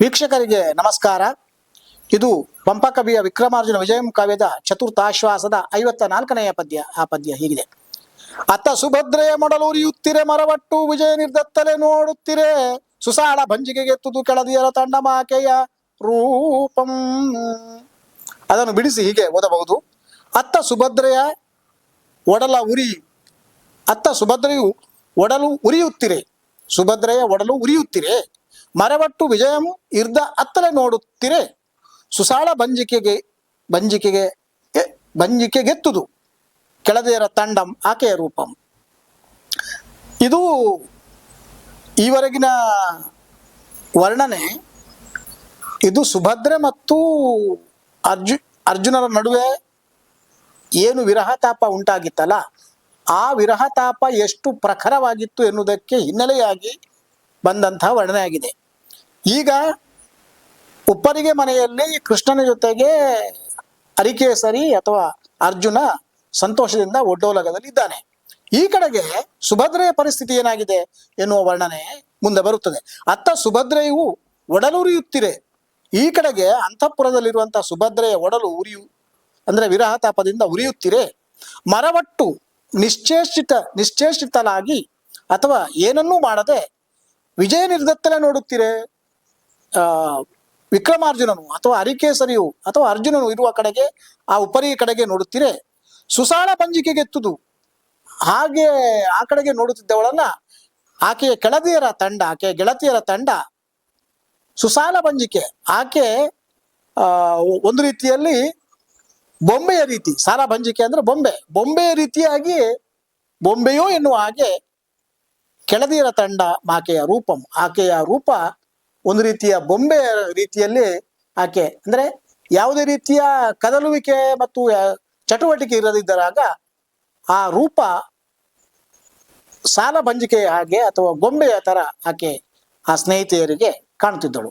ವೀಕ್ಷಕರಿಗೆ ನಮಸ್ಕಾರ. ಇದು ಪಂಪಕವಿಯ ವಿಕ್ರಮಾರ್ಜುನ ವಿಜಯಂ ಕಾವ್ಯದ ಚತುರ್ಥಾಶ್ವಾಸದ ಐವತ್ತ ನಾಲ್ಕನೆಯ ಪದ್ಯ. ಆ ಪದ್ಯ ಹೀಗಿದೆ. ಅತ್ತ ಸುಭದ್ರೆಯ ಮೊಡಲು ಉರಿಯುತ್ತಿರೆ ಮರವಟ್ಟು ವಿಜಯ ನಿರ್ದತ್ತಲೆ ನೋಡುತ್ತಿರೆ ಸುಸಾಳ ಭಂಜಿಗೆಗೆ ತುದು ಕೆಳದಿಯರ ತಂಡಮಾಕೆಯ ರೂಪಂ. ಅದನ್ನು ಬಿಡಿಸಿ ಹೀಗೆ ಓದಬಹುದು. ಅತ್ತ ಸುಭದ್ರೆಯ ಒಡಲ ಉರಿ, ಅತ್ತ ಸುಭದ್ರೆಯು ಒಡಲು ಉರಿಯುತ್ತಿರೆ. ಸುಭದ್ರೆಯ ಒಡಲು ಉರಿಯುತ್ತಿರೆ. ಮರವಟ್ಟು ವಿಜಯಂ ಇರ್ದ ಅತ್ತಲೆ ನೋಡುತ್ತಿರೆ. ಸುಸಾಳ ಬಂಜಿಕೆಗೆ ಬಂಜಿಕೆಗೆ ಬಂಜಿಕೆ ಗೆತ್ತುದು. ಕೆಳದಿಯರ ತಂಡಂ ಆಕೆಯ ರೂಪಂ. ಇದು ಈವರೆಗಿನ ವರ್ಣನೆ. ಇದು ಸುಭದ್ರೆ ಮತ್ತು ಅರ್ಜು, ಅರ್ಜುನರ ನಡುವೆ ಏನು ವಿರಹತಾಪ ಉಂಟಾಗಿತ್ತಲ್ಲ, ಆ ವಿರಹತಾಪ ಎಷ್ಟು ಪ್ರಖರವಾಗಿತ್ತು ಎನ್ನುವುದಕ್ಕೆ ಹಿನ್ನೆಲೆಯಾಗಿ ಬಂದಂತಹ ವರ್ಣನೆಯಾಗಿದೆ. ಈಗ ಉಪ್ಪರಿಗೆ ಮನೆಯಲ್ಲಿ ಕೃಷ್ಣನ ಜೊತೆಗೆ ಅರಿಕೇಸರಿ ಅಥವಾ ಅರ್ಜುನ ಸಂತೋಷದಿಂದ ಒಡ್ಡೋಲಗದಲ್ಲಿ ಇದ್ದಾನೆ. ಈ ಕಡೆಗೆ ಸುಭದ್ರೆಯ ಪರಿಸ್ಥಿತಿ ಏನಾಗಿದೆ ಎನ್ನುವ ವರ್ಣನೆ ಮುಂದೆ ಬರುತ್ತದೆ. ಅತ್ತ ಸುಭದ್ರೆಯು ಒಡಲು ಉರಿಯುತ್ತಿದೆ. ಈ ಕಡೆಗೆ ಅಂತಃಪುರದಲ್ಲಿರುವಂತಹ ಸುಭದ್ರೆಯ ಒಡಲು ಉರಿಯು, ಅಂದ್ರೆ ವಿರಹತಾಪದಿಂದ ಉರಿಯುತ್ತಿರೆ ಮರವಟ್ಟು ನಿಶ್ಚೇಷಿತ, ನಿಶ್ಚೇಷಿತಲಾಗಿ ಅಥವಾ ಏನನ್ನೂ ಮಾಡದೆ ವಿಜಯ ನಿರ್ದತ್ತಲೆ ನೋಡುತ್ತೀರೆ ವಿಕ್ರಮಾರ್ಜುನನು ಅಥವಾ ಅರಿಕೇಸರಿಯು ಅಥವಾ ಅರ್ಜುನನು ಇರುವ ಕಡೆಗೆ, ಆ ಉಪರಿ ಕಡೆಗೆ ನೋಡುತ್ತೀರೆ. ಸುಸಾಳ ಪಂಜಿಕೆಗೆತ್ತುದು ಹಾಗೆ ಆ ಕಡೆಗೆ ನೋಡುತ್ತಿದ್ದವಳನ್ನ ಆಕೆಯ ಕೆಳದಿಯರ ತಂಡ, ಆಕೆಯ ಗೆಳತಿಯರ ತಂಡ ಸುಸಾಲ ಬಂಜಿಕೆ ಆಕೆ ಒಂದು ರೀತಿಯಲ್ಲಿ ಬೊಂಬೆಯ ರೀತಿ. ಸಾಲ ಬಂಜಿಕೆ ಅಂದ್ರೆ ಬೊಂಬೆ. ಬೊಂಬೆಯ ರೀತಿಯಾಗಿ ಬೊಂಬೆಯೋ ಎನ್ನುವ ಹಾಗೆ ಕೆಳದಿಯರ ತಂಡ ಆಕೆಯ ರೂಪಂ. ಆಕೆಯ ರೂಪ ಒಂದು ರೀತಿಯ ಬೊಂಬೆಯ ರೀತಿಯಲ್ಲಿ ಆಕೆ, ಅಂದ್ರೆ ಯಾವುದೇ ರೀತಿಯ ಕದಲುವಿಕೆ ಮತ್ತು ಚಟುವಟಿಕೆ ಇರದಿದ್ದರಾಗ ಆ ರೂಪ ಸಾಲ ಬಂಜಿಕೆಯ ಹಾಗೆ ಅಥವಾ ಗೊಂಬೆಯ ತರ ಆಕೆ ಆ ಸ್ನೇಹಿತೆಯರಿಗೆ ಕಾಣುತ್ತಿದ್ದಳು